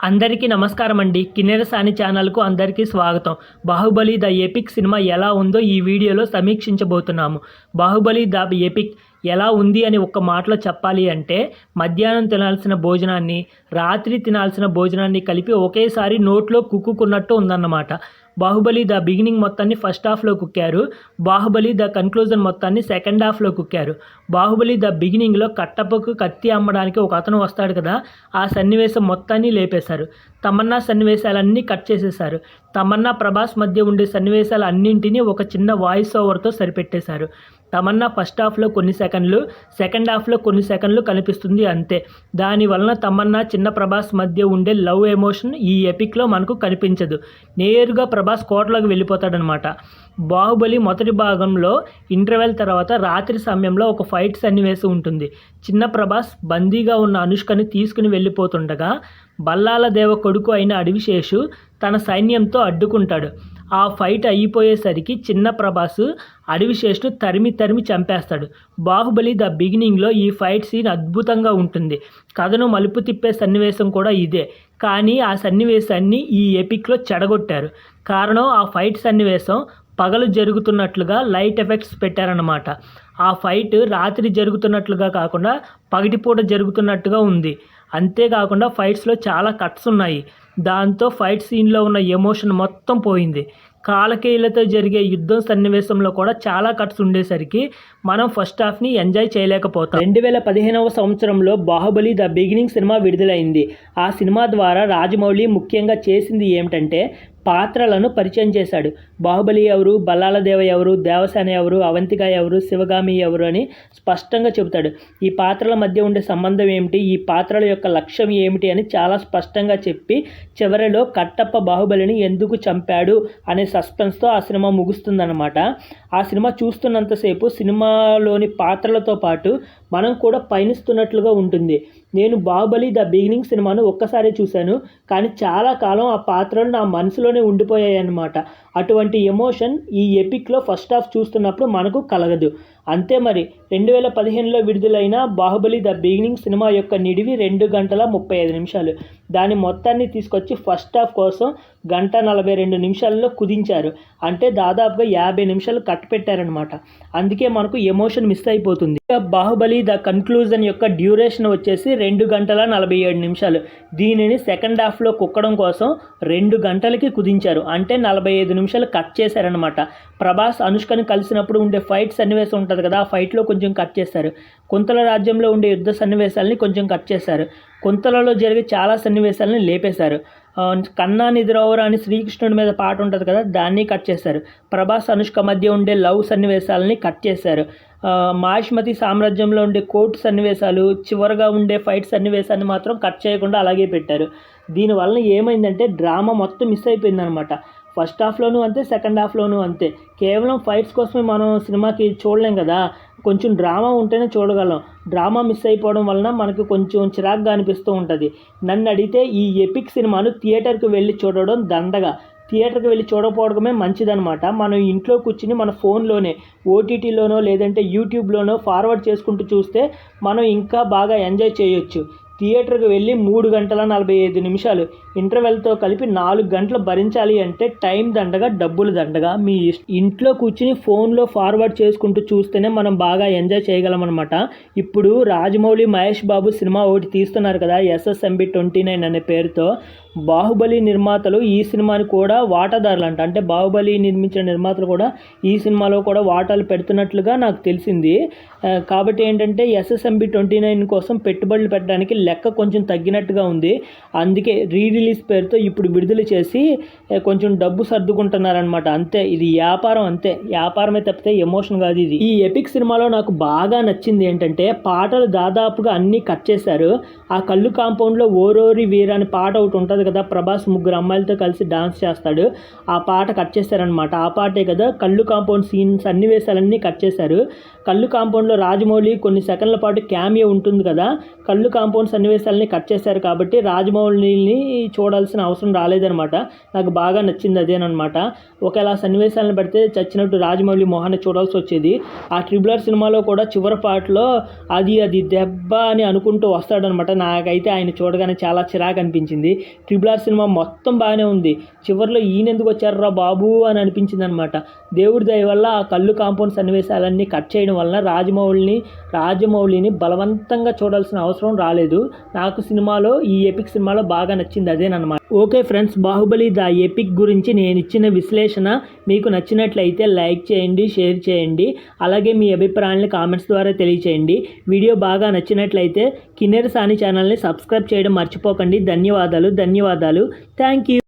అందరికీ నమస్కారం అండి కిన్నెర సాని ఛానల్కు అందరికీ స్వాగతం. బాహుబలి ద ఎపిక్ సినిమా ఎలా ఉందో ఈ వీడియోలో సమీక్షించబోతున్నాము. బాహుబలి ద ఎపిక్ ఎలా ఉంది అని ఒక్క మాటలో చెప్పాలి అంటే మధ్యాహ్నం తినాల్సిన భోజనాన్ని రాత్రి తినాల్సిన భోజనాన్ని కలిపి ఒకేసారి నోట్లో కుక్కుకున్నట్టు ఉందన్నమాట. బాహుబలి ద బిగినింగ్ మొత్తాన్ని ఫస్ట్ హాఫ్లో కుక్కారు. బాహుబలి ద కన్క్లూజన్ మొత్తాన్ని సెకండ్ హాఫ్లో కుక్కారు. బాహుబలి ద బిగినింగ్లో కట్టప్పకు కత్తి అమ్మడానికి ఒక అతను వస్తాడు కదా ఆ సన్నివేశం మొత్తాన్ని లేపేశారు. తమన్నా సన్నివేశాలన్నీ కట్ చేసేశారు. తమన్నా ప్రభాస్ మధ్య ఉండే సన్నివేశాలు అన్నింటినీ ఒక చిన్న వాయిస్ ఓవర్తో సరిపెట్టేశారు. తమన్నా ఫస్ట్ హాఫ్లో కొన్ని సెకండ్లు సెకండ్ హాఫ్లో కొన్ని సెకండ్లు కనిపిస్తుంది అంతే. దానివలన తమన్నా చిన్న ప్రభాస్ మధ్య ఉండే లవ్ ఎమోషన్ ఈ ఎపిక్లో మనకు కనిపించదు. నేరుగా ప్రభాస్ ప్రభాస్ కోటలోకి వెళ్ళిపోతాడనమాట. బాహుబలి మొదటి భాగంలో ఇంటర్వెల్ తర్వాత రాత్రి సమయంలో ఒక ఫైట్ సన్నివేశం ఉంటుంది. చిన్న ప్రభాస్ బందీగా ఉన్న అనుష్కని తీసుకుని వెళ్ళిపోతుండగా బల్లాల దేవ కొడుకు అయిన అడివిశేషు తన సైన్యంతో అడ్డుకుంటాడు. ఆ ఫైట్ అయిపోయేసరికి చిన్న ప్రభాస్ అడవిశేషుడు తరిమి తరిమి చంపేస్తాడు. బాహుబలి ద బిగినింగ్లో ఈ ఫైట్ సీన్ అద్భుతంగా ఉంటుంది. కథను మలుపు తిప్పే సన్నివేశం కూడా ఇదే. కానీ ఆ సన్నివేశాన్ని ఈ ఎపిక్లో చెడగొట్టారు. కారణం ఆ ఫైట్ సన్నివేశం పగలు జరుగుతున్నట్లుగా లైట్ ఎఫెక్ట్స్ పెట్టారన్నమాట. ఆ ఫైట్ రాత్రి జరుగుతున్నట్లుగా కాకుండా పగటిపూట జరుగుతున్నట్టుగా ఉంది. అంతేకాకుండా ఫైట్స్లో చాలా కట్స్ ఉన్నాయి. దాంతో ఫైట్ సీన్లో ఉన్న ఎమోషన్ మొత్తం పోయింది. కాలకేయులతో జరిగే యుద్ధం సన్నివేశంలో కూడా చాలా కట్స్ ఉండేసరికి మనం ఫస్ట్ హాఫ్ని ఎంజాయ్ చేయలేకపోతాం. రెండు వేల పదిహేనవ సంవత్సరంలో బాహుబలి ద బిగినింగ్ సినిమా విడుదలైంది. ఆ సినిమా ద్వారా రాజమౌళి ముఖ్యంగా చేసింది ఏమిటంటే పాత్రలను పరిచయం చేశాడు. బాహుబలి ఎవరు బల్లాల దేవ ఎవరు దేవసేన ఎవరు అవంతిక ఎవరు శివగామి ఎవరు అని స్పష్టంగా చెబుతాడు. ఈ పాత్రల మధ్య ఉండే సంబంధం ఏమిటి? ఈ పాత్రల యొక్క లక్ష్యం ఏమిటి అని చాలా స్పష్టంగా చెప్పి చివరిలో కట్టప్ప బాహుబలిని ఎందుకు చంపాడు అనే సస్పెన్స్తో ఆ సినిమా ముగుస్తుందన్నమాట. ఆ సినిమా చూస్తున్నంతసేపు సినిమాలోని పాత్రలతో పాటు మనం కూడా పయనిస్తున్నట్లుగా ఉంటుంది. నేను బాహుబలి ద బిగినింగ్ సినిమాను ఒక్కసారి చూశాను కానీ చాలా కాలం ఆ పాత్రలు నా మనసులోనే ఉండిపోయాయి అన్నమాట అటువంటి ఎమోషన్ ఈ ఎపిక్లో ఫస్ట్ హాఫ్ చూస్తున్నప్పుడు మనకు కలగదు. అంతే మరి. రెండు వేల పదిహేనులో విడుదలైన బాహుబలి ద బిగినింగ్ సినిమా యొక్క నిడివి రెండు గంటల ముప్పై ఐదు నిమిషాలు. దాని మొత్తాన్ని తీసుకొచ్చి ఫస్ట్ హాఫ్ కోసం గంట నలభై రెండు నిమిషాల్లో కుదించారు. అంటే దాదాపుగా యాభై నిమిషాలు కట్ పెట్టారనమాట అందుకే మనకు ఎమోషన్ మిస్ అయిపోతుంది. బాహుబలి ద కన్క్లూజన్ యొక్క డ్యూరేషన్ వచ్చేసి రెండు గంటల నలభై ఏడు నిమిషాలు. దీనిని సెకండ్ హాఫ్లో కుక్కడం కోసం రెండు గంటలకి కుదించారు. అంటే నలభై ఐదు నిమిషాలు కట్ చేశారనమాట ప్రభాస్ అనుష్కని కలిసినప్పుడు ఉండే ఫైట్ సన్నివేశం ఉంటుంది కదా ఆ ఫైట్లో కొంచెం కట్ చేశారు కుంతల రాజ్యంలో ఉండే యుద్ధ సన్నివేశాలని కొంచెం కట్ చేశారు కుంతలలో జరిగే చాలా సన్నివేశాలని లేపేశారు కన్నా నిద్రవరు అని శ్రీకృష్ణుడి మీద పాట ఉంటుంది కదా దాన్ని కట్ చేశారు ప్రభాస్ అనుష్క మధ్య ఉండే లవ్ సన్నివేశాలని కట్ చేశారు మాహిష్మతి సామ్రాజ్యంలో ఉండే కోర్టు సన్నివేశాలు చివరగా ఉండే ఫైట్ సన్నివేశాన్ని మాత్రం కట్ చేయకుండా అలాగే పెట్టారు. దీనివల్ల ఏమైందంటే డ్రామా మొత్తం మిస్ అయిపోయిందనమాట. ఫస్ట్ హాఫ్లోనూ అంతే సెకండ్ హాఫ్లోనూ అంతే. కేవలం ఫైట్స్ కోసమే మనం సినిమాకి చూడలేం కదా. కొంచెం డ్రామా ఉంటేనే చూడగలం. డ్రామా మిస్ అయిపోవడం వలన మనకు కొంచెం చిరాగ్గా అనిపిస్తూ ఉంటుంది. నన్ను అడిగితే ఈ ఎపిక్ సినిమాను థియేటర్కి వెళ్ళి చూడడం దండగా. థియేటర్కి వెళ్ళి చూడకపోవడమే మంచిదనమాట మనం ఇంట్లో కూర్చుని మన ఫోన్లోనే ఓటీటీలోనో లేదంటే యూట్యూబ్లోనో ఫార్వర్డ్ చేసుకుంటూ చూస్తే మనం ఇంకా బాగా ఎంజాయ్ చేయొచ్చు. థియేటర్కి వెళ్ళి మూడు గంటల నలభై ఐదు నిమిషాలు ఇంటర్వెల్తో కలిపి నాలుగు గంటలు భరించాలి అంటే టైం దండగా డబ్బులు దండగా. మీ ఇంట్లో కూర్చుని ఫోన్లో ఫార్వర్డ్ చేసుకుంటూ చూస్తేనే మనం బాగా ఎంజాయ్ చేయగలం అనమాట ఇప్పుడు రాజమౌళి మహేష్ బాబు సినిమా ఒకటి తీస్తున్నారు కదా ఎస్ఎస్ఎంబి ట్వంటీ నైన్ అనే పేరుతో. బాహుబలి నిర్మాతలు ఈ సినిమాని కూడా వాటాదారులు అంట అంటే బాహుబలి నిర్మించిన నిర్మాతలు కూడా ఈ సినిమాలో కూడా వాటాలు పెడుతున్నట్లుగా నాకు తెలిసింది. కాబట్టి ఏంటంటే ఎస్ఎస్ఎంబి ట్వంటీ నైన్ కోసం పెట్టుబడులు పెట్టడానికి లెక్క కొంచెం తగ్గినట్టుగా ఉంది. అందుకే రీ రిలీజ్ పేరుతో ఇప్పుడు విడుదల చేసి కొంచెం డబ్బు సర్దుకుంటున్నారనమాట అంతే ఇది వ్యాపారం అంతే. వ్యాపారమే తప్పితే ఎమోషన్ కాదు ఇది. ఈ ఎపిక్ సినిమాలో నాకు బాగా నచ్చింది ఏంటంటే పాటలు దాదాపుగా అన్నీ కట్ చేశారు. ఆ కళ్ళు కాంపౌండ్లో ఓరోరి వీరని పాట ఒకటి ఉంటుంది కదా ప్రభాస్ ముగ్గురు అమ్మాయిలతో కలిసి డాన్స్ చేస్తాడు. ఆ పాట కట్ చేశారనమాట ఆ పాటే కదా కళ్ళు కాంపౌండ్ సీన్ సన్నివేశాలన్నీ కట్ చేశారు. కళ్ళు కాంపౌండ్లో రాజమౌళి కొన్ని సెకండ్ల పాటు క్యామియో ఉంటుంది కదా కళ్ళు కాంపౌండ్ సన్నివేశాలని కట్ చేశారు కాబట్టి రాజమౌళిని చూడాల్సిన అవసరం రాలేదనమాట నాకు బాగా నచ్చింది అదేనమాట ఒకవేళ సన్నివేశాలను పెడితే చచ్చినట్టు రాజమౌళి మొహాన్ని చూడాల్సి వచ్చేది. ఆ ట్రిబులర్ సినిమాలో కూడా చివరి పాటలో అది అది దెబ్బ అని అనుకుంటూ వస్తాడనమాట నాకైతే ఆయన చూడగానే చాలా చిరాకు అనిపించింది. ట్రిబులర్ ఆర్ సినిమా మొత్తం బాగానే ఉంది. చివరిలో ఈయన ఎందుకు వచ్చారా బాబు అని అనిపించింది అనమాట దేవుడి దయ వల్ల ఆ కళ్ళు కాంపౌండ్ సన్నివేశాలన్నీ కట్ చేయడం వలన రాజమౌళిని రాజమౌళిని బలవంతంగా చూడాల్సిన అవసరం రాలేదు. నాకు సినిమాలో ఈ ఎపిక్ సినిమాలో బాగా నచ్చింది అదేనమాట okay friends Baahubali the epic గురించి నేను ఇచ్చిన విశ్లేషణ మీకు నచ్చినట్లయితే లైక్ చేయండి షేర్ చేయండి అలాగే మీ అభిప్రాయాలను కామెంట్స్ ద్వారా తెలియచేయండి. వీడియో బాగా నచ్చినట్లయితే కిన్నెర సాని ఛానల్ని సబ్స్క్రైబ్ చేయడం మర్చిపోకండి. ధన్యవాదాలు ధన్యవాదాలు. Thank you.